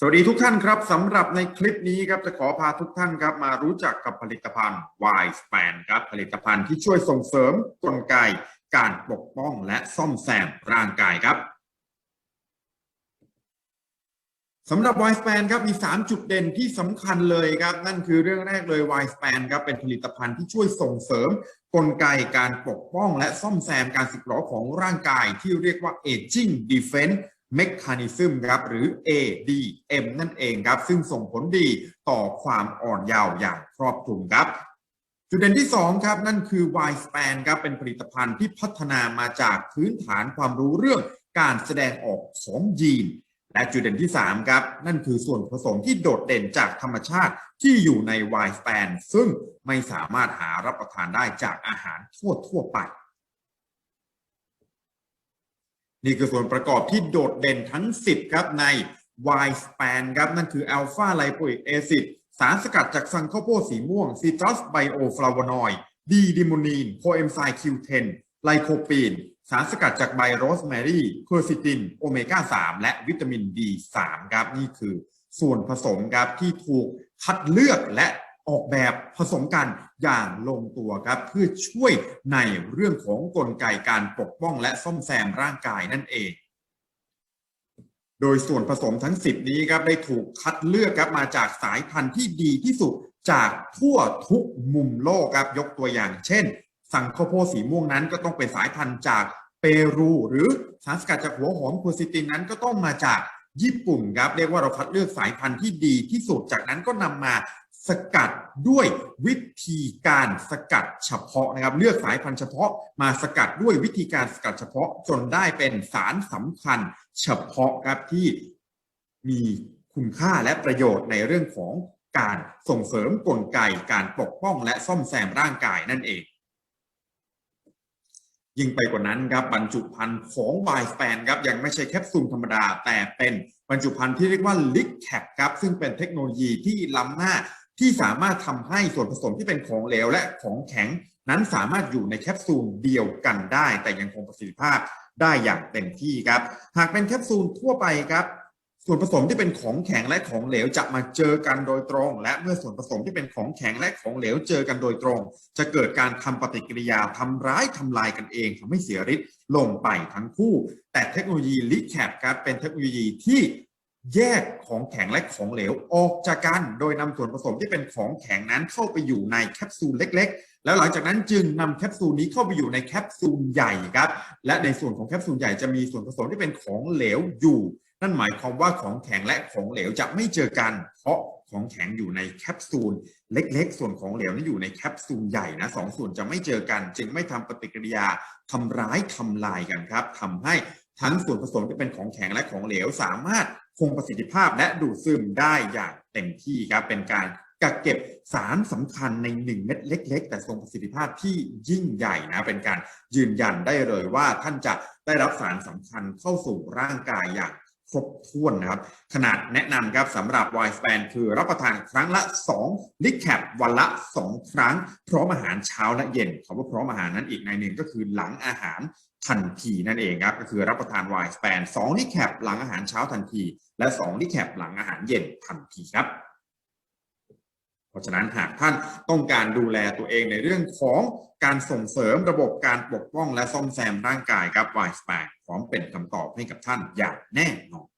สวัสดีทุกท่านครับสำหรับในคลิปนี้ครับจะขอพาทุกท่านครับมารู้จักกับผลิตภัณฑ์ Y Span ครับผลิตภัณฑ์ที่ช่วยส่งเสริมกลไก การปกป้องและซ่อมแซมร่างกายครับสำหรับ Y Span ครับมี 3 จุดเด่นที่สำคัญเลยครับ นั่นคือเรื่องแรกเลย Y Span ครับเป็นผลิตภัณฑ์ที่ช่วยส่งเสริมกลไกการปกป้องและซ่อมแซมการสึกหรอของร่างกายที่เรียกว่า Aging Defense Mechanism ครับหรือ ADM นั่นเองครับซึ่งส่งผลดีต่อความอ่อนเยาว์อย่างครอบคลุมครับจุดเด่นที่ 2 ครับ นั่นคือ Y Span ครับเป็นผลิตภัณฑ์ที่พัฒนามาจากพื้นฐานความรู้เรื่องการแสดงออกของยีน และจุดเด่นที่ 3 ครับ นั่นคือส่วนผสมที่โดดเด่นจากธรรมชาติที่อยู่ใน Y Span ซึ่งไม่สามารถหารับประทานได้จากอาหารทั่วทั่วไป นี่คือส่วนประกอบที่โดดเด่นทั้ง 10 ครับใน Y Span ครับ นั่นคือ Alpha Lipoic Acid สารสกัดจากซังข้าวโพดสีม่วง Citrus Bioflavonoid ดีดิโมนีนโคเอนไซม์ Q10 ไลโคปีน สารสกัดจากใบโรสแมรี่เคอร์ซิติน โอเมก้า 3 และวิตามิน D3 ครับ นี่คือส่วนผสมครับที่ถูกคัดเลือกและ ออกแบบผสมกันอย่างลงตัวครับเพื่อช่วยในเรื่องของกลไกการปกป้องและซ่อมแซมร่างกายนั่นเอง โดยส่วนผสมทั้ง 10 นี้ครับได้ถูกคัดเลือกครับมาจากสายพันธุ์ที่ดีที่สุดจากทั่วทุกมุมโลกครับยกตัวอย่าง เช่น สังข้าวโพดสีม่วงนั้นก็ต้องเป็นสายพันธุ์จากเปรูหรือสารสกัดจากหัวหอมโคซิตินนั้นก็ต้องมาจากญี่ปุ่นครับเรียกว่าเราคัดเลือกสายพันธุ์ที่ดีที่สุดจากนั้นก็นำมา สกัดด้วยวิธีการสกัดเฉพาะนะครับ เลือกสายพันธุ์เฉพาะมาสกัดด้วยวิธีการสกัดเฉพาะจนได้เป็นสารสำคัญเฉพาะครับที่มีคุณค่าและประโยชน์ในเรื่องของการส่งเสริมกลไกการปกป้องและซ่อมแซมร่างกายนั่นเอง ยิ่งไปกว่านั้นครับบรรจุภัณฑ์ของ y s p a n ครับยังไม่ใช่แคปซูลธรรมดา แต่เป็นบรรจุภัณฑ์ที่เรียกว่า l i q c a p ครับซึ่งเป็นเทคโนโลยีที่ล้ำหน้า ที่สามารถทำให้ส่วนผสมที่เป็นของเหลวและของแข็งนั้นสามารถอยู่ในแคปซูลเดียวกันได้ แต่ยังคงประสิทธิภาพได้อย่างเต็มที่ครับ หากเป็นแคปซูลทั่วไปครับ ส่วนผสมที่เป็นของแข็งและของเหลวจะมาเจอกันโดยตรง และเมื่อส่วนผสมที่เป็นของแข็งและของเหลวเจอกันโดยตรง จะเกิดการทำปฏิกิริยาทำร้ายทำลายกันเองทำให้เสียฤทธิ์ลงไปทั้งคู่ แต่เทคโนโลยีลิแคปครับเป็นเทคโนโลยีที่ แยกของแข็งและของเหลวออกจากกัน โดยนำส่วนผสมที่เป็นของแข็งนั้นเข้าไปอยู่ในแคปซูลเล็ก ๆ แล้วหลังจากนั้นจึงนำแคปซูลนี้เข้าไปอยู่ในแคปซูลใหญ่ครับ และในส่วนของแคปซูลใหญ่จะมีส่วนผสมที่เป็นของเหลวอยู่ นั่นหมายความว่าของแข็งและของเหลวจะไม่เจอกัน เพราะของแข็งอยู่ในแคปซูลเล็ก ๆ ส่วนของเหลวนี่อยู่ในแคปซูลใหญ่นะสองส่วนจะไม่เจอกัน จึงไม่ทำปฏิกิริยาทำร้ายทำลายกันครับทำให้ทั้งส่วนผสมที่เป็นของแข็งและของเหลวสามารถ คงประสิทธิภาพและดูดซึมได้อย่างเต็มที่ครับเป็นการกักเก็บสารสำคัญในหนึ่งเม็ดเล็ก ๆ แต่ทรงประสิทธิภาพที่ยิ่งใหญ่นะเป็นการยืนยันได้เลยว่าท่านจะได้รับสารสำคัญเข้าสู่ร่างกายอย่าง ครบถ้วนนะครับ ขนาดแนะนำครับสำหรับ Y Span คือรับประทานครั้งละ 2 ลิแคปวันละ 2 ครั้ง พร้อมอาหารเช้าและเย็นคำว่าพร้อมอาหารนั้นอีกในหนึ่งก็คือหลังอาหารทันทีนั่นเองครับ ก็คือรับประทาน Y Span 2 ลิแคปหลังอาหารเช้าทันที และ 2 ลิแคปหลังอาหารเย็นทันทีครับ ราะฉะนั้นหากท่านต้องการดูแลตัวเองในเรื่องของการส่งเสริมระบบการปกป้องและซ่อมแซมร่างกายครับ Y Span พร้อมเป็นคำตอบให้กับท่านอย่างแน่นอน